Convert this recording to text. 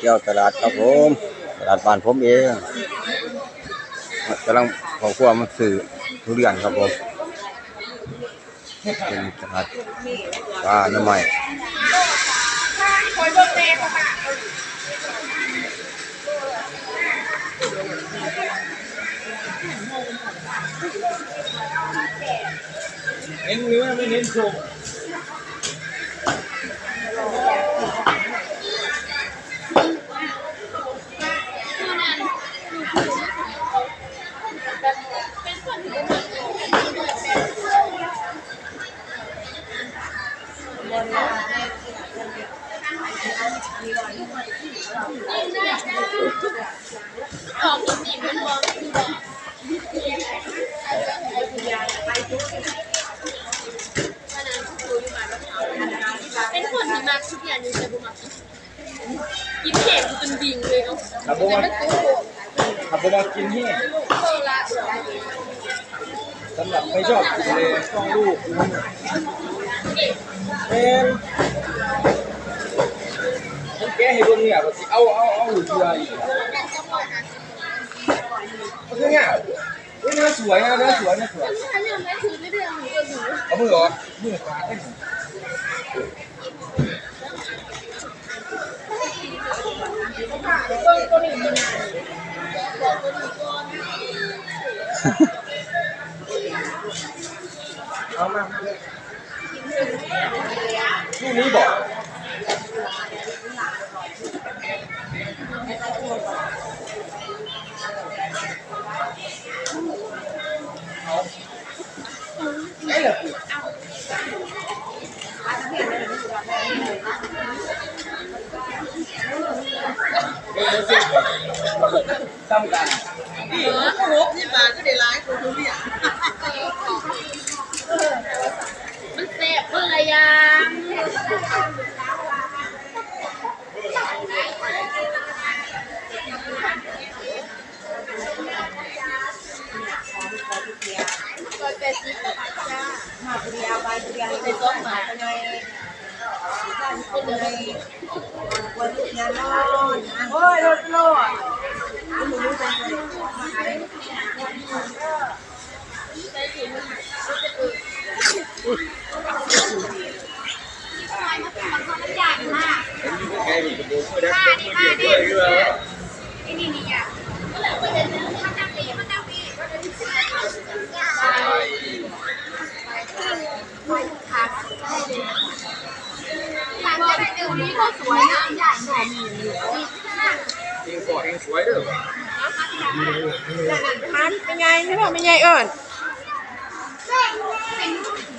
เที่ยวตลาดครับผมตลาดบ้านผมเองกำลังขอครัวมาซื้อทุเรียนครับผมเป็นตลาดปลาหน้ำใหม่เน้นเนื้อไม่เน้นชว์ เป็นคนที่มากทุกอย่างอยู่ในบุมักกินเผ็ดจนดิ่งเลยเนาะ ขับรถมาขับรถมากินที่ สำหรับไม่ชอบกินเลยต้องลูกเป็นมันแก้ให้ดวงเนี่ยว่าสิเอาเอาเอาหรือเชื่ออีกมันคือเนี่ยเฮ้ยเนื้อสวยนะเนื้อสวยเนื้อสวยถ้าเรื่องไม่ถือไม่เรื่องหนูก็หนูเอามือเหรอมือขาดได้ เอามาลูกนี้บอกไอ้เหรอเออสิซ้ำกันเออครบนี่มาก็ได้ร้ายคนทุเรียน มันแซ่บเพื่ออะไรยังมาเรียไปเรียในต้นหมาเป็นไงเป็นวันนี้งานนอนโอ้ยรถโลด เป็นไงใกล้มีกระดูกไม่ได้ต้องเปลี่ยนด้วยเรือร้านจะได้ดื่มนี่ก็สวยนะใหญ่หน่อยเองก่อเองสวยด้อฮันเป็นไงไม่พอเป็นไงเอิญ